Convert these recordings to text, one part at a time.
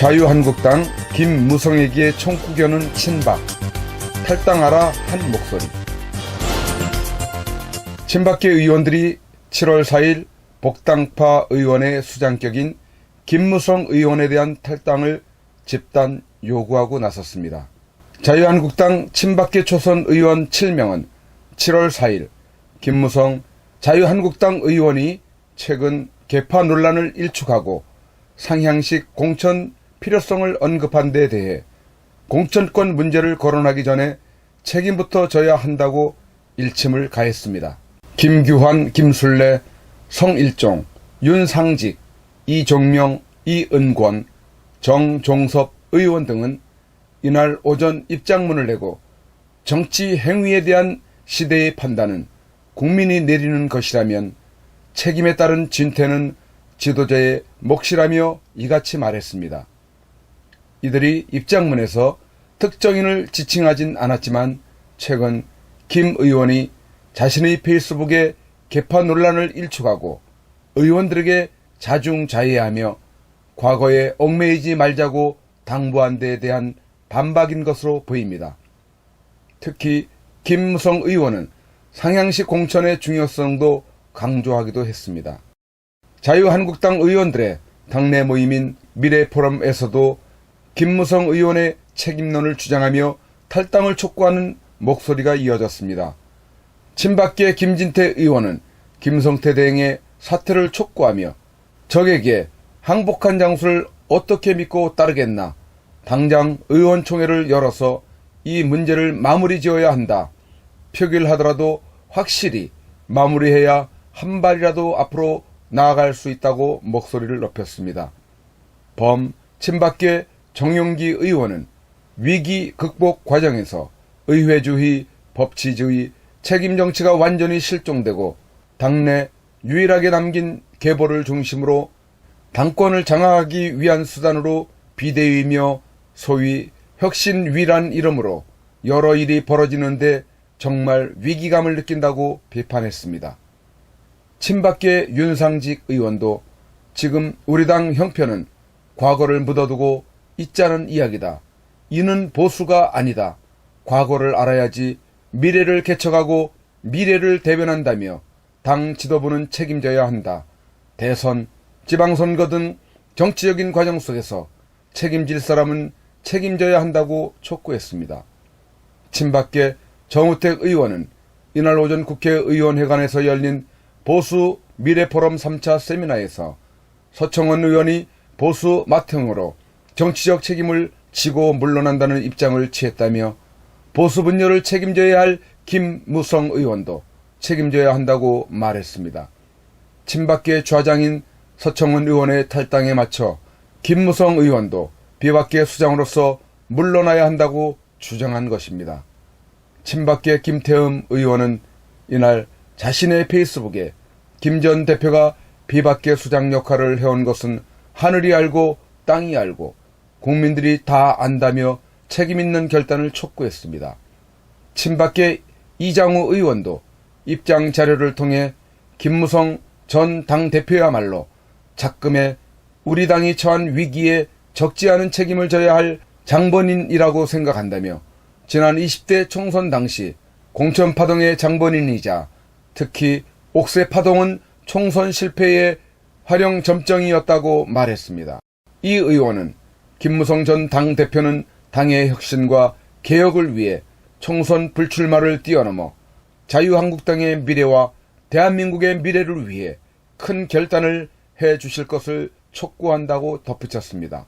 자유한국당 김무성에게 총구견은 친박 탈당하라 한 목소리 친박계 의원들이 7월 4일 복당파 의원의 수장격인 김무성 의원에 대한 탈당을 집단 요구하고 나섰습니다. 자유한국당 친박계 초선 의원 7명은 7월 4일 김무성 자유한국당 의원이 최근 개파 논란을 일축하고 상향식 공천 필요성을 언급한 데 대해 공천권 문제를 거론하기 전에 책임부터 져야 한다고 일침을 가했습니다. 김규환, 김술래, 성일종, 윤상직, 이종명, 이은권, 정종섭 의원 등은 이날 오전 입장문을 내고 정치 행위에 대한 시대의 판단은 국민이 내리는 것이라면 책임에 따른 진퇴는 지도자의 몫이라며 이같이 말했습니다. 이들이 입장문에서 특정인을 지칭하진 않았지만 최근 김 의원이 자신의 페이스북에 개파 논란을 일축하고 의원들에게 자중자애하며 과거에 얽매이지 말자고 당부한 데에 대한 반박인 것으로 보입니다. 특히 김무성 의원은 상향식 공천의 중요성도 강조하기도 했습니다. 자유한국당 의원들의 당내 모임인 미래포럼에서도 김무성 의원의 책임론을 주장하며 탈당을 촉구하는 목소리가 이어졌습니다. 친박계 김진태 의원은 김성태 대행의 사퇴를 촉구하며 적에게 항복한 장수를 어떻게 믿고 따르겠나 당장 의원총회를 열어서 이 문제를 마무리 지어야 한다. 표결하더라도 확실히 마무리해야 한 발이라도 앞으로 나아갈 수 있다고 목소리를 높였습니다. 범 친박계 정용기 의원은 위기 극복 과정에서 의회주의, 법치주의, 책임 정치가 완전히 실종되고 당내 유일하게 남긴 계보를 중심으로 당권을 장악하기 위한 수단으로 비대위며 소위 혁신위란 이름으로 여러 일이 벌어지는데 정말 위기감을 느낀다고 비판했습니다. 친박계 윤상직 의원도 지금 우리 당 형편은 과거를 묻어두고 있자는 이야기다. 이는 보수가 아니다. 과거를 알아야지 미래를 개척하고 미래를 대변한다며 당 지도부는 책임져야 한다. 대선, 지방선거 등 정치적인 과정 속에서 책임질 사람은 책임져야 한다고 촉구했습니다. 친박계 정우택 의원은 이날 오전 국회의원회관에서 열린 보수 미래포럼 3차 세미나에서 서청원 의원이 보수 맏형으로 정치적 책임을 지고 물러난다는 입장을 취했다며 보수 분열을 책임져야 할 김무성 의원도 책임져야 한다고 말했습니다. 친박계 좌장인 서청원 의원의 탈당에 맞춰 김무성 의원도 비박계 수장으로서 물러나야 한다고 주장한 것입니다. 친박계 김태흠 의원은 이날 자신의 페이스북에 김 전 대표가 비박계 수장 역할을 해온 것은 하늘이 알고 땅이 알고 국민들이 다 안다며 책임있는 결단을 촉구했습니다. 친박계 이장우 의원도 입장 자료를 통해 김무성 전 당대표야말로 작금에 우리 당이 처한 위기에 적지 않은 책임을 져야 할 장본인이라고 생각한다며 지난 20대 총선 당시 공천 파동의 장본인이자 특히 옥새 파동은 총선 실패의 활용 점정이었다고 말했습니다. 이 의원은 김무성 전 당대표는 당의 혁신과 개혁을 위해 총선 불출마를 뛰어넘어 자유한국당의 미래와 대한민국의 미래를 위해 큰 결단을 해 주실 것을 촉구한다고 덧붙였습니다.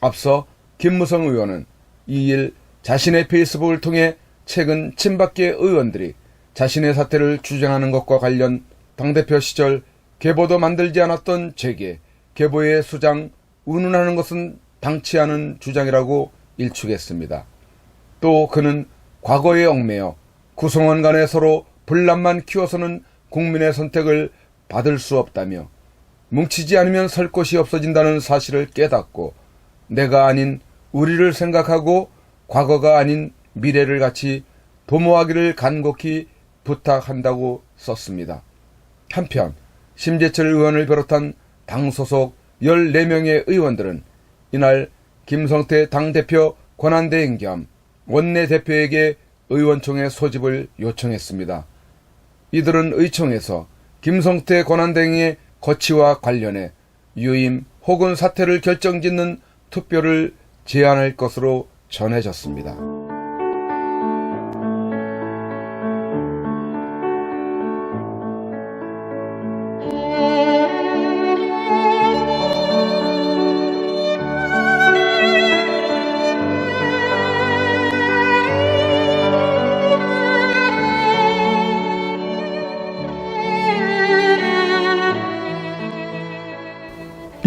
앞서 김무성 의원은 2일 자신의 페이스북을 통해 최근 친박계 의원들이 자신의 사태를 주장하는 것과 관련 당대표 시절 계보도 만들지 않았던 제게 계보의 수장 운운하는 것은 않은 주장이라고 일축했습니다. 또 그는 과거에 얽매여 구성원 간에 서로 분란만 키워서는 국민의 선택을 받을 수 없다며 뭉치지 않으면 설 곳이 없어진다는 사실을 깨닫고 내가 아닌 우리를 생각하고 과거가 아닌 미래를 같이 도모하기를 간곡히 부탁한다고 썼습니다. 한편 심재철 의원을 비롯한 당 소속 14명의 의원들은 이날 김성태 당대표 권한대행 겸 원내대표에게 의원총회 소집을 요청했습니다. 이들은 의총에서 김성태 권한대행의 거취와 관련해 유임 혹은 사퇴를 결정짓는 투표를 제안할 것으로 전해졌습니다.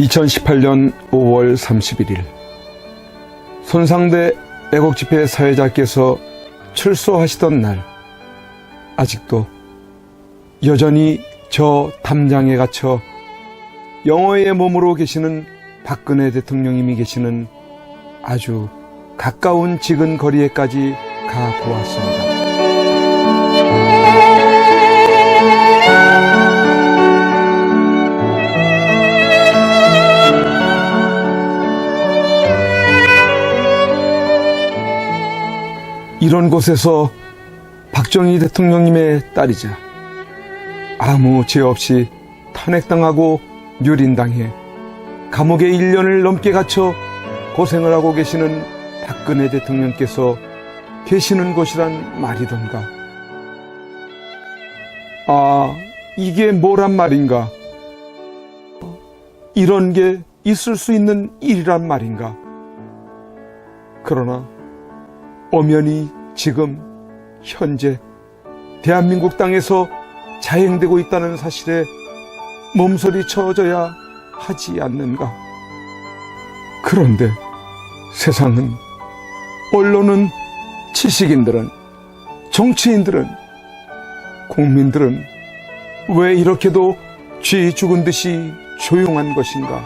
(2018년 5월 31일) 손상대 애국집회 사회자께서 출소하시던 날 아직도 여전히 저 담장에 갇혀 영어의 몸으로 계시는 박근혜 대통령님이 계시는 아주 가까운 지근 거리에까지 가 보았습니다. 이런 곳에서 박정희 대통령님의 딸이자 아무 죄 없이 탄핵당하고 유린당해 감옥에 1년을 넘게 갇혀 고생을 하고 계시는 박근혜 대통령께서 계시는 곳이란 말이던가. 아, 이게 뭐란 말인가? 이런 게 있을 수 있는 일이란 말인가? 그러나 엄연히 지금 현재 대한민국 땅에서 자행되고 있다는 사실에 몸서리 쳐져야 하지 않는가. 그런데 세상은, 언론은, 지식인들은, 정치인들은, 국민들은 왜 이렇게도 쥐 죽은 듯이 조용한 것인가?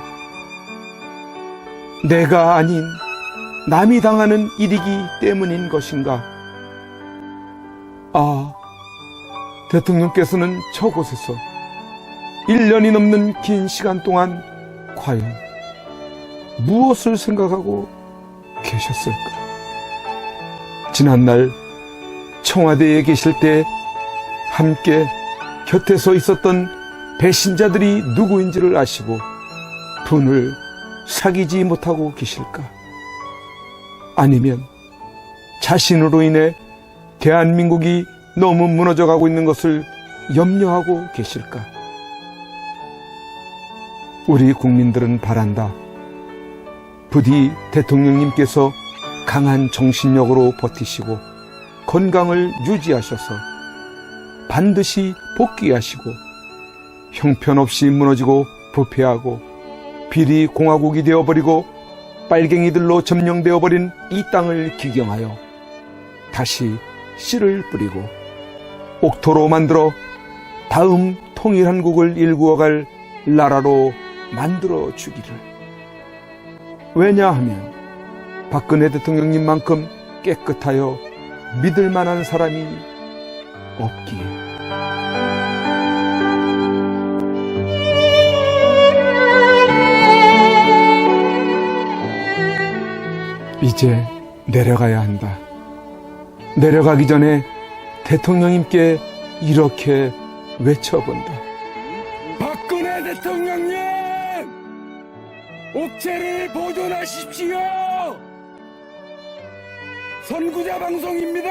내가 아닌 남이 당하는 일이기 때문인 것인가? 아, 대통령께서는 저곳에서 1년이 넘는 긴 시간 동안 과연 무엇을 생각하고 계셨을까? 지난날 청와대에 계실 때 함께 곁에 서 있었던 배신자들이 누구인지를 아시고 분을 사귀지 못하고 계실까? 아니면 자신으로 인해 대한민국이 너무 무너져 가고 있는 것을 염려하고 계실까? 우리 국민들은 바란다. 부디 대통령님께서 강한 정신력으로 버티시고 건강을 유지하셔서 반드시 복귀하시고 형편없이 무너지고 부패하고 비리 공화국이 되어버리고 빨갱이들로 점령되어 버린 이 땅을 기경하여 다시 씨를 뿌리고 옥토로 만들어 다음 통일한국을 일구어갈 나라로 만들어 주기를. 왜냐하면 박근혜 대통령님만큼 깨끗하여 믿을 만한 사람이 없기에. 이제 내려가야 한다. 내려가기 전에 대통령님께 이렇게 외쳐본다. 박근혜 대통령님! 옥체를 보존하십시오! 선구자 방송입니다!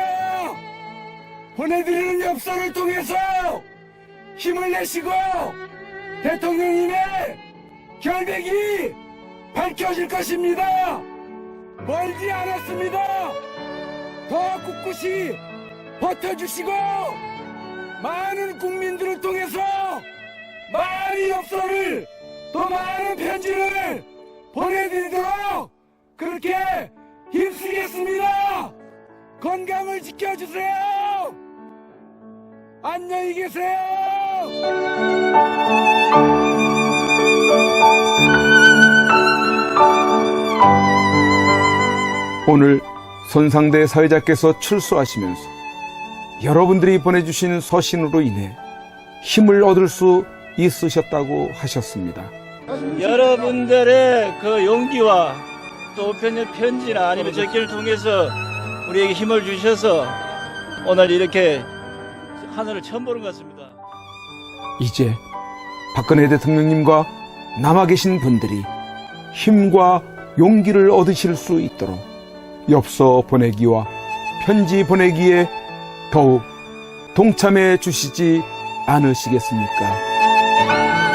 보내드리는 엽서를 통해서 힘을 내시고 대통령님의 결백이 밝혀질 것입니다! 멀지 않았습니다! 더 꿋꿋이 버텨주시고 많은 국민들을 통해서 많은 엽서를 더 많은 편지를 보내드리도록 그렇게 힘쓰겠습니다. 건강을 지켜주세요. 안녕히 계세요. 오늘 손상대 사회자께서 출소하시면서 여러분들이 보내주신 서신으로 인해 힘을 얻을 수 있으셨다고 하셨습니다. 여러분들의 그 용기와 또 편- 편지나 아니면 적기를 통해서 우리에게 힘을 주셔서 오늘 이렇게 하늘을 처음 보는 것 같습니다. 이제 박근혜 대통령님과 남아 계신 분들이 힘과 용기를 얻으실 수 있도록 엽서 보내기와 편지 보내기에 더욱 동참해 주시지 않으시겠습니까?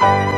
곳